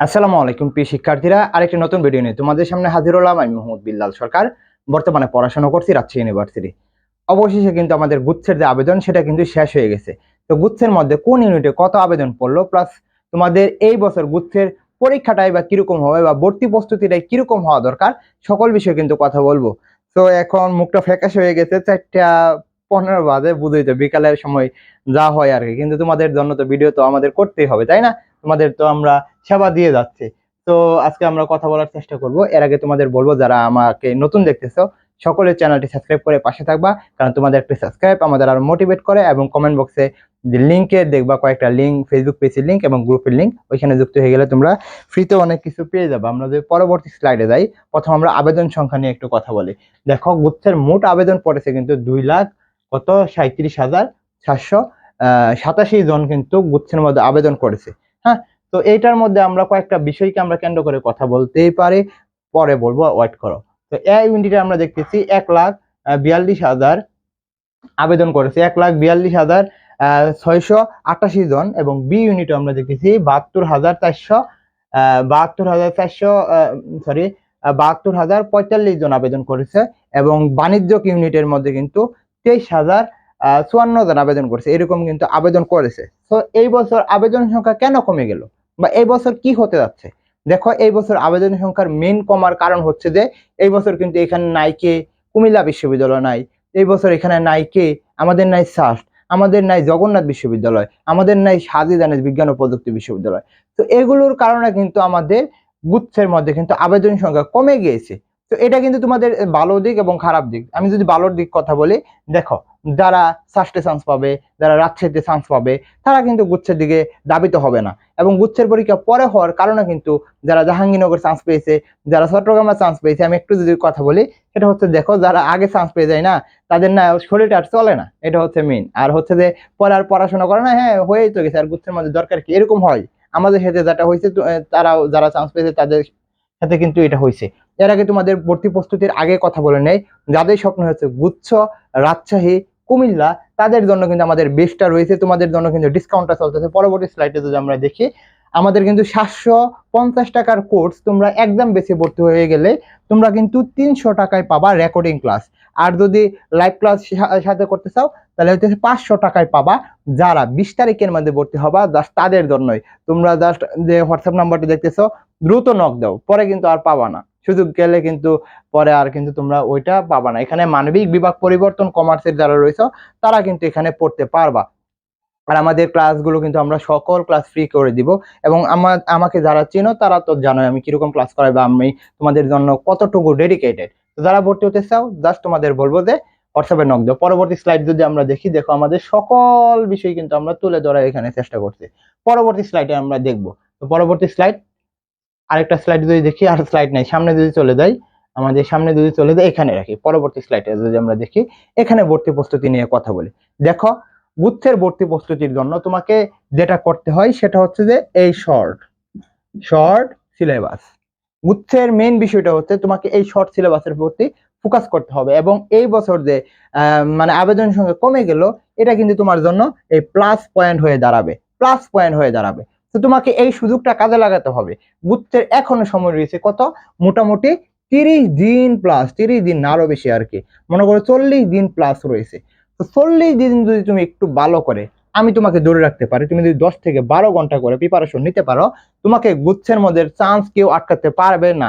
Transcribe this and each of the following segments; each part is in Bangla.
আসসালামু আলাইকুম, প্রিয় শিক্ষার্থীরা। আরেকটি নতুন ভিডিও নিয়ে তোমাদের সামনে হাজির হলাম আমি মোহাম্মদ বিল্লাল সরকার। বর্তমানে পড়াশোনা করছি রাজশাহী ইউনিভার্সিটি অবশেষে কিন্তু আমাদের গুচ্ছের যে আবেদন, সেটা কিন্তু শেষ হয়ে গেছে। তো গুচ্ছের মধ্যে কোন ইউনিটে কত আবেদন পড়ল প্লাস তোমাদের এই বছর গুচ্ছের পরীক্ষাটাই বা কীরকম হবে বা ভর্তি প্রস্তুতিটাই কীরকম হওয়া দরকার, সকল বিষয়ে কিন্তু কথা বলব। তো এখন মুখটা ফ্যাকাশ হয়ে গেছে, চারটা পনেরো বাজে, বুঝই তো বিকালের সময় যা হয় আর কি। কিন্তু তোমাদের জন্য তো ভিডিও তো আমাদের করতেই হবে, তাই না? তোমাদের তো আমরা সেবা দিয়ে যাচ্ছে। তো আজকে আমরা কথা বলার চেষ্টা করব। এর আগে তোমাদের বলব, যারা আমাকে নতুন দেখতেছো সকলের চ্যানেলটি সাবস্ক্রাইব করে পাশে থাকবা, কারণ তোমাদের একটা সাবস্ক্রাইব আমাদের আরও মোটিভেট করে এবং কমেন্ট বক্সে লিঙ্কে দেখবা, কয়েকটা লিঙ্ক ফেসবুক পেজের লিঙ্ক এবং গ্রুপের লিঙ্ক ওইখানে যুক্ত হয়ে গেলে তোমরা ফ্রিতে অনেক কিছু পেয়ে যাবে। আমরা যদি পরবর্তী স্লাইডে যাই, প্রথম আমরা আবেদন সংখ্যা নিয়ে একটু কথা বলি। দেখো গুচ্ছের মোট আবেদন পড়েছে কিন্তু দুই লাখ কত? সাঁত্রিশ হাজার সাতশো সাতাশি জন কিন্তু গুচ্ছের মধ্যে আবেদন করেছে। হ্যাঁ? তো এইটার মধ্যে আমরা কয়েকটা বিষয়কে আমরা কেন্দ্র করে কথা বলতেই পারি। পরে বলব ওয়েট করো। তো এই ইউনিটে আমরা দেখতেছি, এক লাখ বিয়াল্লিশ হাজার আবেদন করেছে। এক লাখ বিয়াল্লিশ হাজার ছয়শো আটাশি জন এবং বি ইউনিটে আমরা দেখতেছি বাহাত্তর হাজার চারশো বাহাত্তর হাজার চারশো সরি বাহাত্তর হাজার পঁয়তাল্লিশ জন আবেদন করেছে এবং বাণিজ্যিক ইউনিটের মধ্যে কিন্তু তেইশ হাজার চুয়ান্ন জন আবেদন করেছে, এরকম কিন্তু আবেদন করেছে। তো এই বছর আবেদন সংখ্যা কেন কমে গেল? বা এই বছর কি হতে যাচ্ছে? দেখো, এই বছর আবেদন সংখ্যার মেন কমার কারণ হচ্ছে যে, এই বছর কিন্তু এখানে নাই কে কুমিল্লা বিশ্ববিদ্যালয় নাই। এই বছর এখানে নাই কে আমাদের নাই সাস্ট আমাদের নাই জগন্নাথ বিশ্ববিদ্যালয়, আমাদের নাই সাজি দানেশ বিজ্ঞান ও প্রযুক্তি বিশ্ববিদ্যালয়। তো এগুলোর কারণে কিন্তু আমাদের গুচ্ছের মধ্যে কিন্তু আবেদন সংখ্যা কমে গিয়েছে। তো এটা কিন্তু তোমাদের ভালো দিক এবং খারাপ দিক। আমি যদি ভালোর দিক কথা বলি, দেখো, যারা সাস্টে চান্স পাবে, যারা রাজশাহীতে চান্স পাবে, তারা কিন্তু গুচ্ছের দিকে দাবিত হবে না। এবং গুচ্ছের পরীক্ষা পরে হওয়ার কারণে কিন্তু যারা জাহাঙ্গীরনগর চান্স পেয়েছে, যারা চট্টগ্রামে চান্স পেয়েছে, আমি একটু যদি কথা বলি এটা হচ্ছে দেখো, যারা আগে চান্স পেয়ে যায় না, তাদের না শরীরটা আর চলে না। এটা হচ্ছে মেন আর হচ্ছে যে পরে আর পড়াশোনা করে না হ্যাঁ হয়েই তো গেছে। আর গুচ্ছের মধ্যে দরকার কি? এরকম হয়। আমাদের সাথে যেটা হয়েছে তারাও যারা চান্স পেয়েছে, তাদের সাথে কিন্তু এটা হয়েছে। এর আগে তোমাদের ভর্তি প্রস্তুতির আগে কথা বলে নেই। যাদের স্বপ্ন হচ্ছে গুচ্ছ, রাজশাহী, কুমিল্লা, তাদের জন্য কিন্তু আমাদের বেস্টটা রয়েছে। তোমাদের জন্য কিন্তু ডিসকাউন্টটা চলতেছে। পরবর্তী স্লাইডে যদি আমরা দেখি আমাদের কিন্তু সাতশো পঞ্চাশ টাকার কোর্স তোমরা একদম বেশি ভর্তি হয়ে গেলে তোমরা কিন্তু তিনশো টাকায় পাবা রেকর্ডিং ক্লাস আর যদি লাইভ ক্লাস সাথে করতে চাও, তাহলে হচ্ছে পাঁচশো টাকায় পাবা যারা বিশ তারিখের মধ্যে ভর্তি হবা জাস্ট তাদের জন্যই। তোমরা জাস্ট যে হোয়াটসঅ্যাপ নাম্বারটি দেখতেছো, দ্রুত নক দাও, পরে কিন্তু আর পাবা না। সুযোগ গেলে কিন্তু পরে আর কিন্তু তোমরা ওইটা পাবা না। এখানে মানবিক বিভাগ পরিবর্তন কমার্সের যারা রয়েছে, তারা কিন্তু এখানে পড়তে পারবা। আর আমাদের ক্লাসগুলো কিন্তু আমরা সকল ক্লাস ফ্রি করে দিব। এবং আমার আমাকে যারা চেনো, তারা তো জানোই আমি কীরকম ক্লাস করাই বা আমি তোমাদের জন্য কতটুকু ডেডিকেটেড তো যারা ভর্তি হতে চাও জাস্ট তোমাদের বলব যে হোয়াটসঅ্যাপে নক দাও। পরবর্তী স্লাইড যদি আমরা দেখি, দেখো আমাদের সকল বিষয় কিন্তু আমরা তুলে ধরার এখানে চেষ্টা করছি। পরবর্তী স্লাইডে আমরা দেখব। তো পরবর্তী স্লাইড আরেকটা স্লাইড যদি দেখি, আর স্লাইড নাই, সামনে যদি চলে যাই, আমাদের সামনে যদি চলে যায় এখানে রাখি। পরবর্তী স্লাইডে যদি আমরা দেখি, এখানে ভর্তি প্রস্তুতি নিয়ে কথা বলি। দেখো গুচ্ছের ভর্তি প্রস্তুতির জন্য তোমাকে যেটা করতে হয় সেটা হচ্ছে যে এই শর্ট শর্ট সিলেবাস। গুচ্ছের মেন বিষয়টা হচ্ছে তোমাকে এই শর্ট সিলেবাসের প্রতি ফোকাস করতে হবে এবং এই বছর যে মানে আবেদন সংখ্যা কমে গেল, এটা কিন্তু তোমার জন্য এই প্লাস পয়েন্ট হয়ে দাঁড়াবে প্লাস পয়েন্ট হয়ে দাঁড়াবে। তো তোমাকে এই সুযোগটা কাজে লাগাতে হবে। গুচ্ছের এখনও সময় রয়েছে কত? মোটামুটি তিরিশ দিন প্লাস তিরিশ দিন না আরও বেশি আর কি। মনে করো চল্লিশ দিন প্লাস রয়েছে। তো চল্লিশ দিন যদি তুমি একটু ভালো করে, আমি তোমাকে ধরে রাখতে পারি, তুমি যদি দশ থেকে বারো ঘণ্টা করে প্রিপারেশন নিতে পারো, তোমাকে গুচ্ছের মধ্যে চান্স কেউ আটকাতে পারবে না।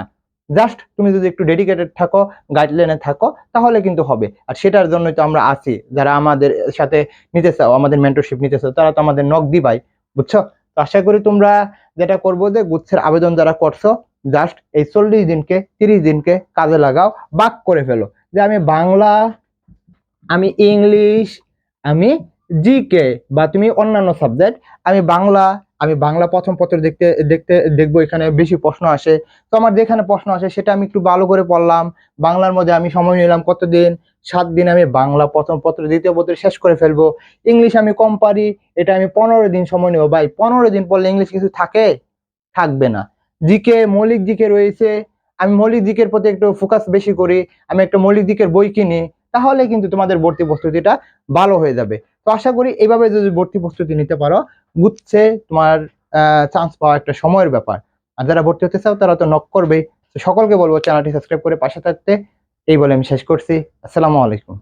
জাস্ট তুমি যদি একটু ডেডিকেটেড থাকো গাইডলাইনে থাকো, তাহলে কিন্তু হবে। আর সেটার জন্যই তো আমরা আছি। যারা আমাদের সাথে নিতে চাও, আমাদের মেন্টরশিপ নিতে চাও, তারা তো আমাদের নক দিবাই, বুঝছ? তো আশা করি তোমরা যেটা করব যে, গুচ্ছের আবেদন যারা করছ জাস্ট এই চল্লিশ দিনকে, তিরিশ দিনকে কাজে লাগাও, বাক করে ফেলো। যে আমি বাংলা আমি ইংলিশ আমি জিকে বা তুমি অন্যান্য সাবজেক্ট আমি বাংলা আমি বাংলা প্রথম পত্র দেখতে দেখতে, দেখব এখানে বেশি প্রশ্ন আসে। তো আমার যেখানে প্রশ্ন আসে সেটা আমি একটু ভালো করে পড়লাম। বাংলার মধ্যে আমি সময় নিলাম কতদিন? সাত দিন আমি বাংলা প্রথম পত্র, দ্বিতীয় পত্র শেষ করে ফেলব। ইংলিশ আমি কম পারি, এটা আমি পনেরো দিন সময় নেব। ভাই, পনেরো দিন পড়লে ইংলিশ কিছু থাকে? থাকবে না। জিকে মৌলিক দিকে রয়েছে। আমি মৌলিক দিকের প্রতি একটু ফোকাস বেশি করি। আমি একটা মৌলিক দিকের বই কিনি। তাহলে কিন্তু তোমাদের ভর্তি প্রস্তুতিটা ভালো হয়ে যাবে। তো আশা করি এইভাবে যদি ভর্তি প্রস্তুতি নিতে পারো গুচ্ছে তোমার চান্স পাওয়া একটা সময়ের ব্যাপার। আর যারা ভর্তি হতে চাও, তারা তো নক করবে তো সকলকে বলব চ্যানেলটি সাবস্ক্রাইব করে পাশে থাকতে। এই বলে আমি শেষ করছি। আসসালামু আলাইকুম।